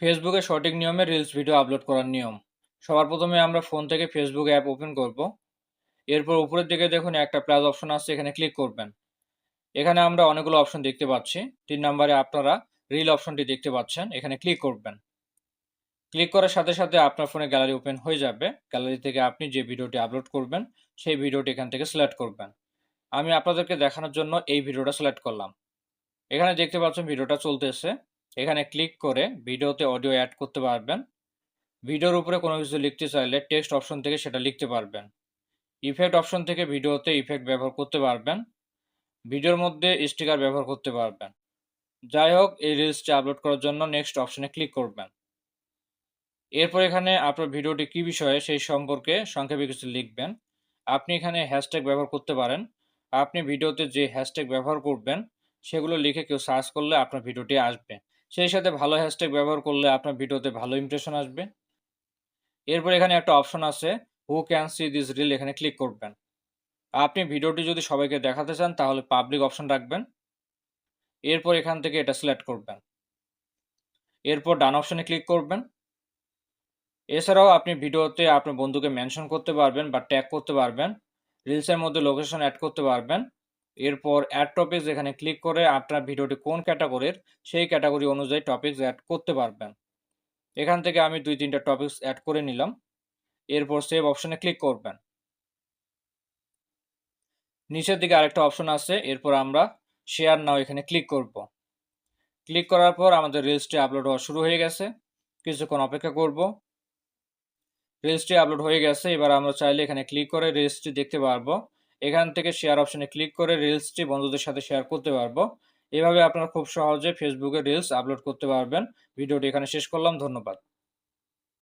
ফেসবুকে সঠিক নিয়মে রিলস ভিডিও আপলোড করার নিয়ম। সবার প্রথমে আমরা ফোন থেকে ফেসবুক অ্যাপ ওপেন করব। এরপর উপরের দিকে দেখুন একটা প্লাস অপশন আছে এখানে ক্লিক করবেন। এখানে আমরা অনেকগুলো অপশন দেখতে পাচ্ছি। তিন নম্বরে আপনারা রিল অপশনটি দেখতে পাচ্ছেন, এখানে ক্লিক করবেন। ক্লিক করার সাথে সাথে আপনার ফোনে গ্যালারি ওপেন হয়ে যাবে। গ্যালারি থেকে আপনি যে ভিডিওটি আপলোড করবেন, সেই ভিডিওটি এখান থেকে সিলেক্ট করবেন। আমি আপনাদেরকে দেখানোর জন্য এই ভিডিওটা সিলেক্ট করলাম। এখানে দেখতে পাচ্ছেন ভিডিওটা চলতেছে। এখানে ক্লিক করে ভিডিওতে অডিও অ্যাড করতে পারবেন। ভিডিওর উপরে কোনো কিছু লিখতে চাইলে টেক্সট অপশন থেকে সেটা লিখতে পারবেন। ইফেক্ট অপশন থেকে ভিডিওতে ইফেক্ট ব্যবহার করতে পারবেন। ভিডিওর মধ্যে স্টিকার ব্যবহার করতে পারবেন। যাই হোক, এই রিলসটি আপলোড করার জন্য নেক্সট অপশনে ক্লিক করবেন। এরপর এখানে আপনার ভিডিওটি কী বিষয়ে সেই সম্পর্কে সংক্ষেপে কিছু লিখবেন। আপনি এখানে হ্যাশট্যাগ ব্যবহার করতে পারেন। আপনি ভিডিওতে যে হ্যাশট্যাগ ব্যবহার করবেন, সেগুলো লিখে কেউ সার্চ করলে আপনার ভিডিওটি আসবে। সেই সাথে ভালো হ্যাশট্যাগ ব্যবহার করলে আপনার ভিডিওতে ভালো ইমপ্রেশন আসবে। এরপর এখানে একটা অপশন আছে who can see this reel এখানে ক্লিক করবেন। আপনি ভিডিওটি যদি সবাইকে দেখাতে চান, তাহলে পাবলিক অপশন রাখবেন। এরপর এখান থেকে এটা সিলেক্ট করবেন। এরপর ডান অপশনে ক্লিক করবেন। এছাড়াও আপনি ভিডিওতে আপনার বন্ধুকে মেনশন করতে পারবেন বা ট্যাগ করতে পারবেন। রিলসের মধ্যে লোকেশন অ্যাড করতে পারবেন। এরপর অ্যাড টপিক্স এখানে ক্লিক করে আপনার ভিডিওটি কোন ক্যাটাগরির সেই ক্যাটাগরি অনুযায়ী টপিক্স অ্যাড করতে পারবেন। এখান থেকে আমি দুই তিনটা টপিক্স অ্যাড করে নিলাম। এরপর সেভ অপশনে ক্লিক করবেন। নিচের দিকে আরেকটা অপশন আছে, এরপর আমরা শেয়ার নাও এখানে ক্লিক করব। ক্লিক করার পর আমাদের রিলসটি আপলোড হওয়া শুরু হয়ে গেছে। কিছুক্ষণ অপেক্ষা করব। রিলসটি আপলোড হয়ে গেছে, এবার আমরা চাইলে এখানে ক্লিক করে রিলসটি দেখতে পারব। এখান থেকে শেয়ার অপশনে ক্লিক করে রিলসটি বন্ধুদের সাথে শেয়ার করতে পারব। এভাবে আপনারা খুব সহজে ফেসবুকে রিলস আপলোড করতে পারবেন। ভিডিওটি এখানে শেষ করলাম, ধন্যবাদ।